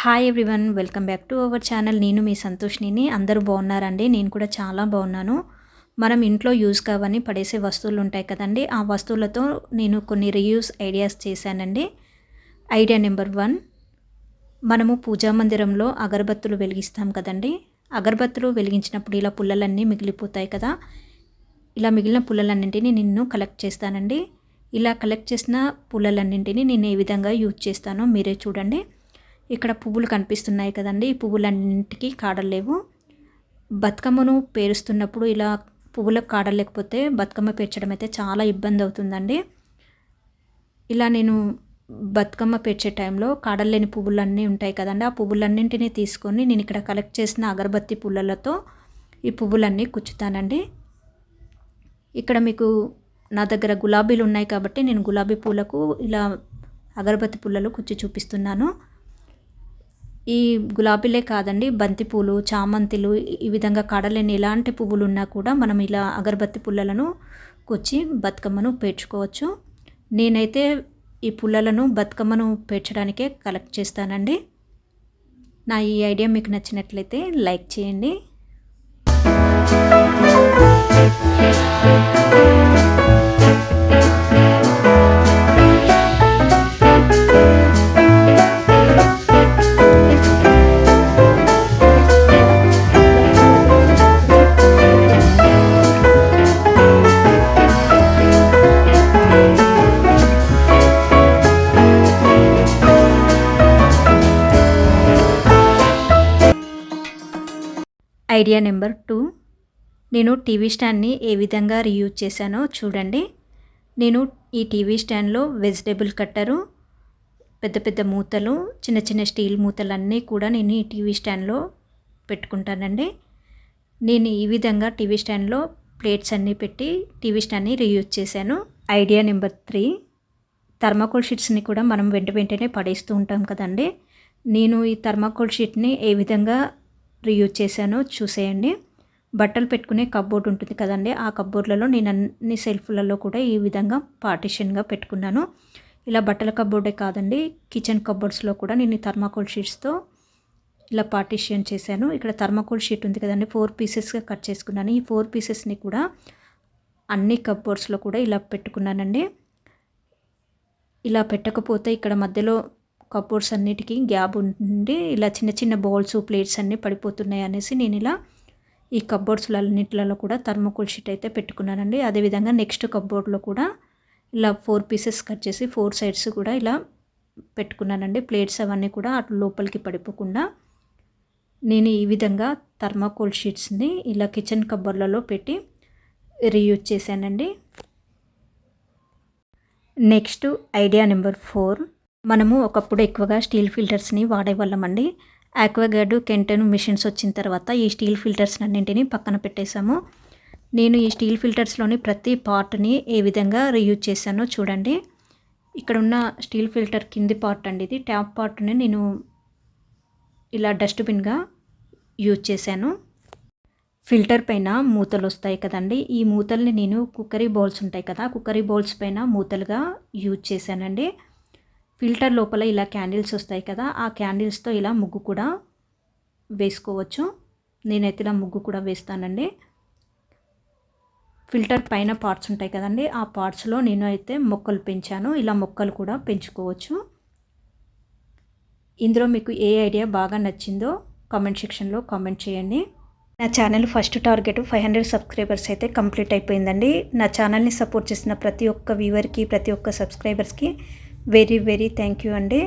Hi everyone welcome back to our channel నేను మీ సంతోష్నిని అందరూ బాగున్నారండి? నేను కూడా చాలా బాగున్నాను. మనం ఇంట్లో యూజ్ కావని పడేసే వస్తువులు ఉంటాయి కదండి? ఆ వస్తువులతో నేను కొన్ని రీయూస్ ఐడియాస్ చేశానండి. ఐడియా నెంబర్ వన్ మనము పూజా మందిరంలో అగరబత్తులు వెలిగిస్తాం కదండి? అగరబత్తులు వెలిగించినప్పుడు ఇలా పుల్లలన్నీ మిగిలిపోతాయి కదా? ఇలా మిగిలిన పుల్లలన్నింటినీ నిన్ను కలెక్ట్ చేస్తానండి. ఇలా కలెక్ట్ చేసిన పుల్లలన్నింటినీ నేను ఏ విధంగా యూజ్ చేస్తానో మీరే చూడండి. ఇక్కడ పువ్వులు కనిపిస్తున్నాయి కదండి. ఈ పువ్వులన్నింటికి కాడలు లేవు. బతుకమ్మను పేరుస్తున్నప్పుడు ఇలా పువ్వులకు కాడలు లేకపోతే బతుకమ్మ పేర్చడం అయితే చాలా ఇబ్బంది అవుతుందండి. ఇలా నేను బతుకమ్మ పేర్చే టైంలో కాడలు లేని పువ్వులన్నీ ఉంటాయి కదండి. ఆ పువ్వులన్నింటినీ తీసుకొని నేను ఇక్కడ కలెక్ట్ చేసిన అగరబత్తి పుల్లలతో ఈ పువ్వులన్నీ కుచ్చుతానండి. ఇక్కడ మీకు నా దగ్గర గులాబీలు ఉన్నాయి కాబట్టి నేను గులాబీ పూలకు ఇలా అగరబత్తి పుల్లలు కుచ్చి చూపిస్తున్నాను. ఈ గులాబీలే కాదండి బంతిపూలు చామంతిలు ఈ విధంగా కడలేని ఎలాంటి పువ్వులు ఉన్నా కూడా మనం ఇలా అగరబత్తి పుల్లలను కొచ్చి బతుకమ్మను పేర్చుకోవచ్చు. నేనైతే ఈ పుల్లలను బతుకమ్మను పేర్చడానికే కలెక్ట్ చేస్తానండి. నా ఈ ఐడియా మీకు నచ్చినట్లయితే లైక్ చేయండి. Idea number two. నేను టీవీ స్టాండ్ని ఏ విధంగా రీయూజ్ చేశానో చూడండి. నేను ఈ టీవీ స్టాండ్లో వెజిటేబుల్ కట్టరు పెద్ద పెద్ద మూతలు చిన్న చిన్న స్టీల్ మూతలు అన్నీ కూడా నేను ఈ టీవీ స్టాండ్లో పెట్టుకుంటానండి. నేను ఈ విధంగా టీవీ స్టాండ్లో ప్లేట్స్ అన్నీ పెట్టి టీవీ స్టాండ్ని రీయూజ్ చేశాను. Idea number three. థర్మాకోల్ షీట్స్ని కూడా మనం వెంట వెంటనే పడేస్తూ ఉంటాం కదండి. నేను ఈ థర్మాకోల్ షీట్ని ఏ విధంగా రీయూజ్ చేశానో. చూసేయండి. బట్టలు పెట్టుకునే కబ్బోర్డ్ ఉంటుంది కదండి. ఆ కబ్బోర్డ్లలో నేను అన్ని సెల్ఫ్లలో కూడా ఈ విధంగా పార్టిషన్గా పెట్టుకున్నాను. ఇలా బట్టల కబ్బోర్డే కాదండి. కిచెన్ కబ్బోర్డ్స్లో కూడా నేను థర్మాకోల్ షీట్స్తో ఇలా పార్టిషన్ చేశాను. ఇక్కడ థర్మాకోల్ షీట్ ఉంది కదండి. ఫోర్ పీసెస్గా కట్ చేసుకున్నాను. ఈ ఫోర్ పీసెస్ని కూడా అన్ని కబ్బోర్డ్స్లో కూడా ఇలా పెట్టుకున్నానండి. ఇలా పెట్టకపోతే ఇక్కడ మధ్యలో కబోర్డ్స్ అన్నిటికీ గ్యాప్ ఉండి ఇలా చిన్న చిన్న బౌల్స్ ప్లేట్స్ అన్నీ పడిపోతున్నాయి అనేసి నేను ఇలా ఈ కబోర్డ్స్లన్నింటిలో కూడా థర్మోకోల్ షీట్ అయితే పెట్టుకున్నానండి. అదేవిధంగా నెక్స్ట్ కబోర్డ్లో కూడా ఇలా ఫోర్ పీసెస్ కట్ చేసి ఫోర్ సైడ్స్ కూడా ఇలా పెట్టుకున్నానండి. ప్లేట్స్ అవన్నీ కూడా అటు లోపలికి పడిపోకుండా నేను ఈ విధంగా థర్మాకోల్ షీట్స్ని ఇలా కిచెన్ కబోర్డ్లలో పెట్టి రీయూజ్ చేశానండి. Next idea number four. మనము ఒకప్పుడు ఎక్కువగా స్టీల్ ఫిల్టర్స్ని వాడేవాళ్ళమండి ఆక్వాగార్డు కెంటన్ మిషన్స్ వచ్చిన తర్వాత ఈ స్టీల్ ఫిల్టర్స్ అన్నింటినీ పక్కన పెట్టేశాము. నేను ఈ స్టీల్ ఫిల్టర్స్లోని ప్రతి పార్ట్ని ఏ విధంగా రీయూజ్ చేశానో చూడండి. ఇక్కడ ఉన్న స్టీల్ ఫిల్టర్ కింది పార్ట్ అండి ఇది. ట్యాప్ పార్ట్ని నేను ఇలా డస్ట్బిన్గా యూజ్ చేశాను. ఫిల్టర్ పైన మూతలు వస్తాయి కదండి. ఈ మూతల్ని నేను కుక్కరీ బౌల్స్ ఉంటాయి కదా కుక్కరీ బౌల్స్ పైన మూతలుగా యూజ్ చేశానండి. ఫిల్టర్ లోపల ఇలా క్యాండిల్స్ వస్తాయి కదా ఆ క్యాండిల్స్తో ఇలా ముగ్గు కూడా వేసుకోవచ్చు. నేనైతే ఇలా ముగ్గు కూడా వేస్తానండి. ఫిల్టర్ పైన పార్ట్స్ ఉంటాయి కదండి ఆ పార్ట్స్లో నేను అయితే మొక్కలు పెంచాను. ఇలా మొక్కలు కూడా పెంచుకోవచ్చు. ఇందులో మీకు ఏ ఐడియా బాగా నచ్చిందో కామెంట్ సెక్షన్లో కామెంట్ చేయండి. నా channel first target five hundred subscribers అయితే కంప్లీట్ అయిపోయిందండి. నా ఛానల్ని సపోర్ట్ చేసిన ప్రతి ఒక్క వ్యూవర్కి ప్రతి ఒక్క సబ్స్క్రైబర్స్కి వెరీ వెరీ థ్యాంక్ యూ అండి.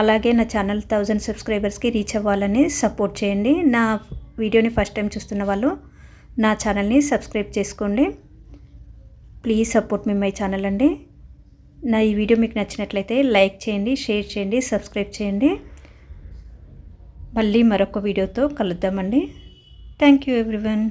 అలాగే నా ఛానల్ థౌజండ్ సబ్స్క్రైబర్స్కి రీచ్ అవ్వాలని సపోర్ట్ చేయండి. నా వీడియోని ఫస్ట్ టైం చూస్తున్న వాళ్ళు నా ఛానల్ని సబ్స్క్రైబ్ చేసుకోండి. Please support me my channel అండి. నా ఈ వీడియో మీకు నచ్చినట్లయితే లైక్ చేయండి షేర్ చేయండి సబ్స్క్రైబ్ చేయండి. మళ్ళీ మరొక వీడియోతో కలుద్దామండి. Thank you everyone.